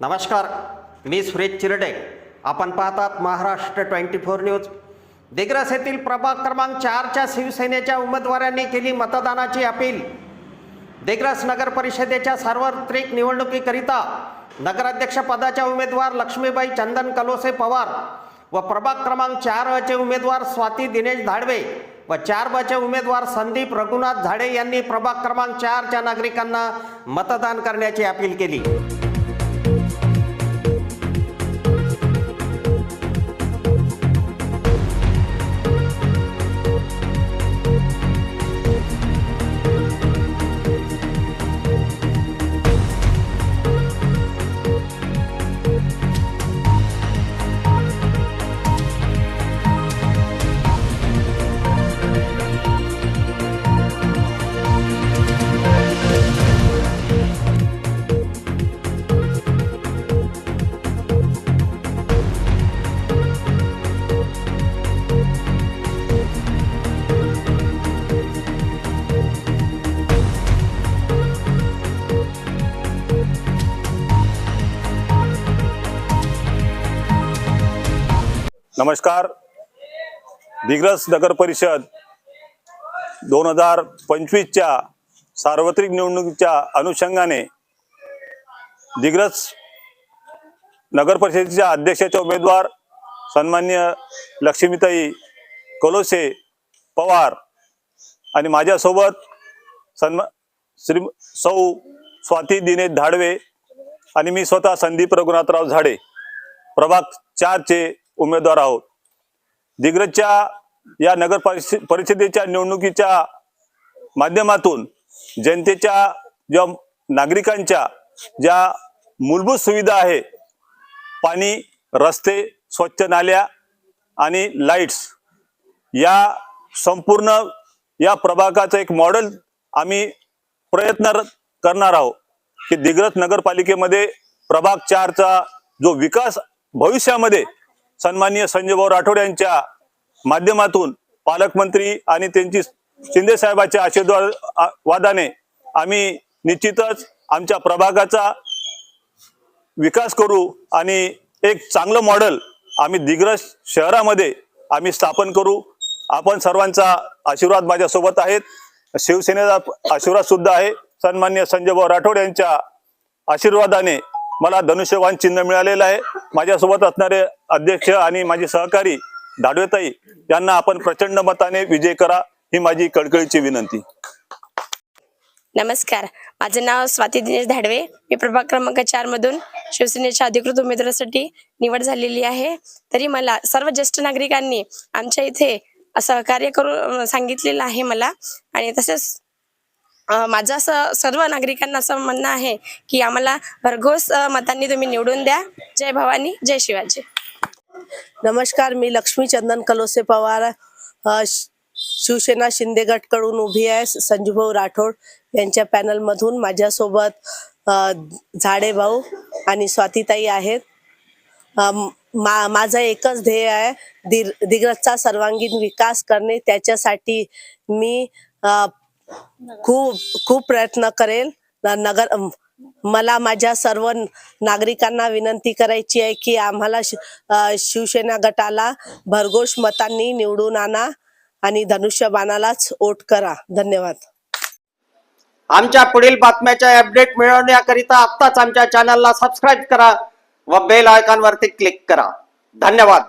नमस्कार मी सुरेश चिरडे. आपण पाहतात Maharashtra twenty four news. Digras येथील प्रभाग क्रमांक चारच्या शिवसेनेच्या उमेदवारांनी केली मतदानाची अपील. दिग्रस नगर परिषदेच्या सार्वत्रिक निवडणुकीकरिता नगराध्यक्षपदाच्या उमेदवार लक्ष्मीबाई चंदन कलोसे पवार व प्रभाग क्रमांक चार अचे उमेदवार स्वाती दिनेश धाडवे व चार बचे उमेदवार संदीप रघुनाथ झाडे यांनी प्रभाग क्रमांक चारच्या नागरिकांना मतदान करण्याची अपील केली. नमस्कार. दिग्रस नगर परिषद दोन हजार पंचवीसच्या सार्वत्रिक निवडणुकीच्या अनुषंगाने दिग्रस नगर परिषदेच्या अध्यक्षाचे उमेदवार सन्मान्य लक्ष्मीताई कलोसे पवार आणि माझ्यासोबत सन्मा श्री सौ स्वाती दिनेश धाडवे आणि मी स्वतः संदीप रघुनाथराव झाडे. प्रभाग चारचे उमेदवार आहोत. दिग्रजच्या या नगर परिषे परिषदेच्या निवडणुकीच्या माध्यमातून जनतेच्या ज्या नागरिकांच्या ज्या मूलभूत सुविधा आहे पाणी रस्ते स्वच्छ नाल्या आणि लाईट्स या संपूर्ण या प्रभागाचं एक मॉडेल आम्ही प्रयत्न र- करणार आहोत की दिग्रज नगरपालिकेमध्ये प्रभाग चारचा जो विकास भविष्यामध्ये सन्माननीय संजयभाऊ राठोड यांच्या माध्यमातून पालकमंत्री आणि त्यांची शिंदे साहेबाच्या आशीर्वाद वादाने आम्ही निश्चितच आमच्या प्रभागाचा विकास करू आणि एक चांगलं मॉडेल आम्ही दिग्रस शहरामध्ये आम्ही स्थापन करू. आपण सर्वांचा आशीर्वाद माझ्यासोबत आहेत. शिवसेनेचा आशीर्वाद सुद्धा आहे. सन्मान्य संजयभाऊ राठोड यांच्या आशीर्वादाने मला धनुष्यवान चिन्ह मिळालेलं आहे. माझ्यासोबत असणारे अध्यक्ष आणि माझे सहकारी दाडवेताई यांना आपण प्रचंड मताने विजय करा ही माझी कळकळीची विनंती. नमस्कार. माझं नाव स्वाती दिनेश धाडवे. मी प्रभाग क्रमांक चार मधून शिवसेनेच्या अधिकृत उमेदवारासाठी निवड झालेली आहे. तरी मला सर्व ज्येष्ठ नागरिकांनी आमच्या इथे सहकार्य करू सांगितलेलं आहे मला. आणि तसेच माझं असं सर्व नागरिकांना असं म्हणणं आहे की आम्हाला भरघोस मतांनी तुम्ही निवडून द्या. जय भवानी जय शिवाजी. नमस्कार मी लक्ष्मी चंदन कलोसे पवार. शिवसेना शिंदे गटकडून उभी आहे संजूभाऊ राठोड यांच्या पॅनल मधून. माझ्यासोबत झाडे भाऊ आणि स्वातीताई आहेत. मा माझं एकच ध्येय आहे दिग्रजचा सर्वांगीण विकास करणे. त्याच्यासाठी मी खूप खूप प्रयत्न करेल. नगर मला माझ्या सर्व नागरिकांना विनंती करायची आहे की आम्हाला शिवसेना गटाला भरघोष मतांनी निवडून आणा आणि धनुष्यबाणालाच वोट करा. धन्यवाद. आमच्या पुढील बातम्याच्या अपडेट मिळवण्याकरिता आत्ताच आमच्या चॅनलला सबस्क्राईब करा व बेल आयकॉनवरती क्लिक करा. धन्यवाद.